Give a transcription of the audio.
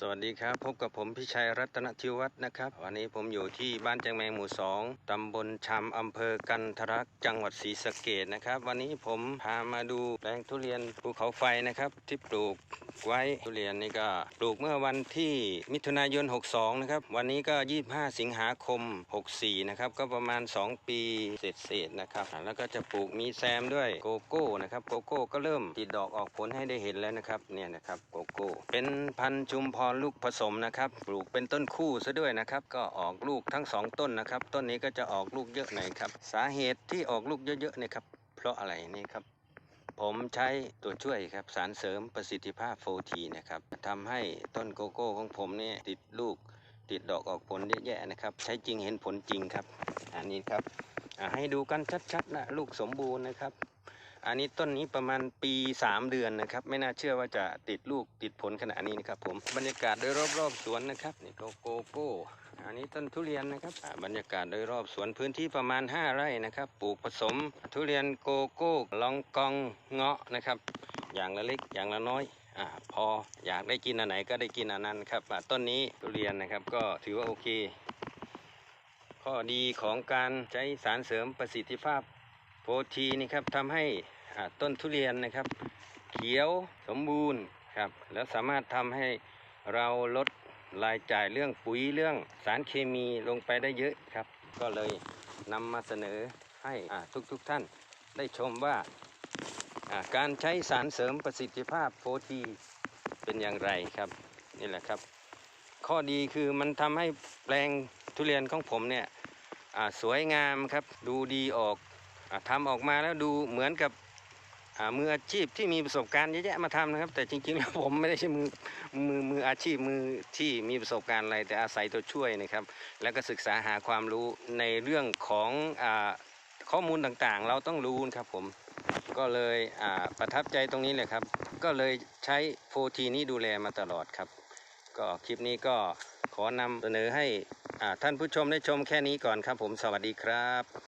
สวัสดีครับ พบกับผมพิชัยรัตนทิวัฒน์นะครับ วันนี้ผมอยู่ที่บ้านแจงแมงหมู่สองตำบลชำอำเภอกันทรักจังหวัดศรีสะเกดนะครับ วันนี้ผมพามาดูแปลงทุเรียนภูเขาไฟนะครับ ที่ปลูก ไว้ทุเรียนนี่ก็ปลูกเมื่อวันที่มิถุนายน 62 นะครับ วันนี้ก็ 25 สิงหาคม 64 นะครับ ก็ประมาณ 2 ปีเศษๆนะครับ แล้วก็จะปลูกมีแซมด้วยโกโก้นะครับ โกโก้ก็เริ่มติดดอกออกผลให้ได้เห็นแล้วนะครับ เนี่ยนะครับโกโก้ เป็นพันธุ์ชุมพรลูกผสมนะครับ ปลูกเป็นต้นคู่ซะด้วยนะครับ ก็ออกลูกทั้งสองต้นนะครับ ต้นนี้ก็จะออกลูกเยอะหน่อยครับ สาเหตุที่ออกลูกเยอะๆเนี่ยครับ เพราะอะไรนี่ครับ ผมใช้ตัวช่วยครับสารเสริมประสิทธิภาพโฟทีนะครับทำให้ต้นโกโก้ของผมเนี่ยติดลูกติดดอกออกผลเยอะแยะนะครับ ใช้จริงเห็นผลจริงครับ อันนี้ครับให้ดูกันชัดๆนะลูกสมบูรณ์นะครับ อันนี้ต้นนี้ประมาณปี 3 เดือนนะครับ ไม่น่าเชื่อว่าจะติดลูกติดผลขนาดนี้นะครับ ผมบรรยากาศโดยรอบๆสวนนะครับนี่ก็โกโก้อันนี้ต้นทุเรียนนะครับบรรยากาศโดยรอบสวนพื้นที่ประมาณ 5 ไร่นะครับปลูกผสม ทุเรียนโกโก้ลองกองเงาะนะครับ อย่างละเล็กอย่างละน้อยอพออยากได้กินอันไหนก็ได้กินอันนั้นครับต้นนี้ทุเรียนนะครับก็ถือว่าโอเค ข้อดีของการใช้สารเสริมประสิทธิภาพ โปรทีนี่ครับทำให้ต้นทุเรียนนะครับ เขียวสมบูรณ์ครับแล้วสามารถทำให้เราลดรายจ่ายเรื่องปุ๋ยเรื่องสารเคมีลงไปได้เยอะครับ ก็เลยนำมาเสนอให้อ่าทุกท่านได้ชมว่าการใช้สารเสริมประสิทธิภาพโปรทีเป็นอย่างไรครับนี่แหละครับ ข้อดีคือมันทำให้แปลงทุเรียนของผมเนี่ยสวยงามครับดูดีออก ทำออกมาแล้วดูเหมือนกับมืออาชีพที่มีประสบการณ์เยอะแยะมาทำนะครับ แต่จริงๆแล้วผมไม่ได้ใช่มือมือมืออาชีพมือที่มีประสบการณ์อะไรแต่อาศัยตัวช่วยนะครับ แล้วก็ศึกษาหาความรู้ในเรื่องของอข้อมูลต่างๆ เราต้องรู้ครับผมก็เลยประทับใจตรงนี้เลยครับ ก็เลยใช้โฟทีนี้ดูแลมาตลอดครับ ก็คลิปนี้ก็ขอนำเสนอให้ท่านผู้ชมได้ชมแค่นี้ก่อนครับผมสวัสดีครับ